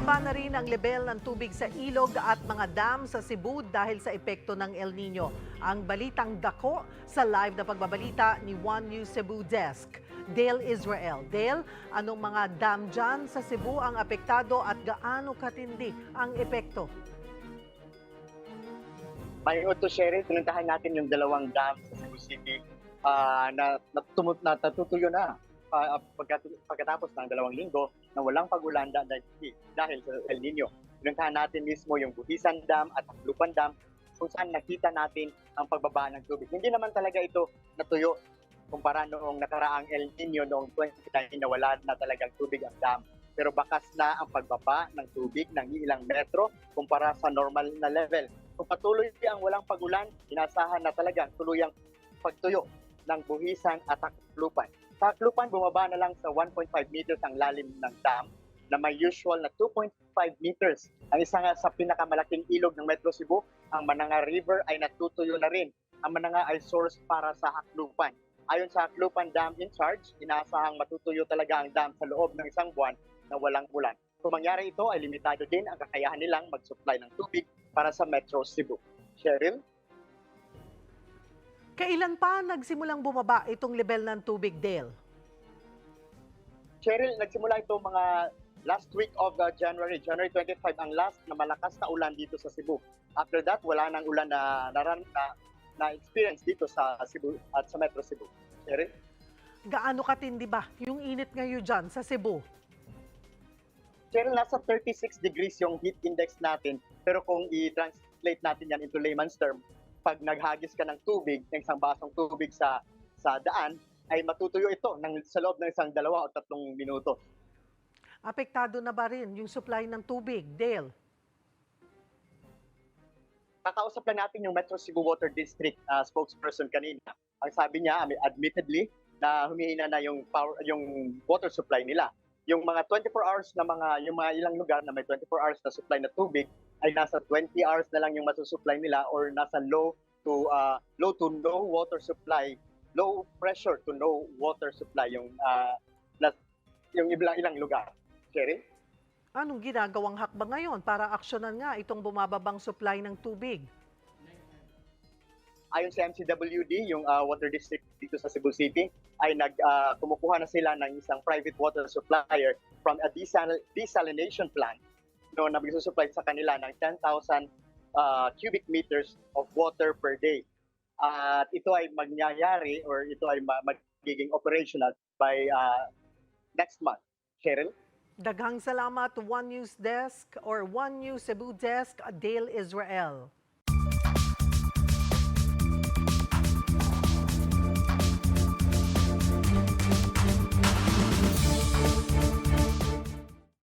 Bumaba na rin ang level ng tubig sa ilog at mga dam sa Cebu dahil sa epekto ng El Nino. Ang balitang dako sa live na pagbabalita ni One News Cebu Desk. Dale Israel. Dale, anong mga dam dyan sa Cebu ang apektado at gaano katindi ang epekto? May to share pinuntahan natin yung dalawang dam sa Cebu City ah, na, na, tumu- na natutuyo na ah, pagkat- pagkatapos ng dalawang linggo na walang pagulan da- dahil, dahil sa El Nino. Pinuntahan natin mismo yung Buhisan Dam at Aklupan Dam kung saan nakita natin ang pagbaba ng tubig. Hindi naman talaga ito natuyo kumpara noong nakaraang El Nino noong 2019 na wala na talagang tubig ang dam. Pero bakas na ang pagbaba ng tubig ng ilang metro kumpara sa normal na level. Kung patuloy ang walang pagulan, inasahan na talagang tuluyang pagtuyo ng buhisan at taklupan. Sa taklupan, bumaba na lang sa 1.5 meters ang lalim ng dam na may usual na 2.5 meters. Ang isa sa pinakamalaking ilog ng Metro Cebu, ang Mananga River ay natutuyo na rin. Ang Mananga ay source para sa Haklupan. Ayon sa Haklupan Dam in charge, inaasahang matutuyo talaga ang dam sa loob ng isang buwan na walang ulan. Kung mangyari ito, ay limitado din ang kakayahan nilang mag-supply ng tubig para sa Metro Cebu. Cheryl? Kailan pa nagsimulang bumaba itong level ng tubig, Dale? Cheryl, nagsimula ito mga last week of uh, January, January 25 ang last na malakas na ulan dito sa Cebu. After that, wala nang ulan na naran na, na experience dito sa Cebu at sa Metro Cebu. Cheryl? Gaano katindi ba yung init ngayon dyan sa Cebu? Cheryl, nasa 36 degrees yung heat index natin. Pero kung i-translate natin yan into layman's term, pag naghagis ka ng tubig, ng isang basong tubig sa sa daan, ay matutuyo ito ng, sa loob ng isang dalawa o tatlong minuto. Apektado na ba rin yung supply ng tubig, Dale? Kakausap lang natin yung Metro Cebu Water District uh, spokesperson kanina. Ang sabi niya, admittedly, na humihina na yung power yung water supply nila. Yung mga 24 hours na mga yung mga ilang lugar na may 24 hours na supply na tubig ay nasa 20 hours na lang yung masusupply nila or nasa low to uh, low to no water supply, low pressure to no water supply yung uh, na, yung ilang ilang lugar. Sherry? Anong ginagawang hakbang ngayon para aksyonan nga itong bumababang supply ng tubig? ayon sa MCWD, yung uh, water district dito sa Cebu City, ay nag uh, kumukuha na sila ng isang private water supplier from a desal desalination plant na magsusupply sa kanila ng 10,000 uh, cubic meters of water per day. At ito ay magyayari or ito ay ma- magiging operational by uh, next month. Cheryl? Daghang salamat One News Desk or One News Cebu Desk, Dale Israel.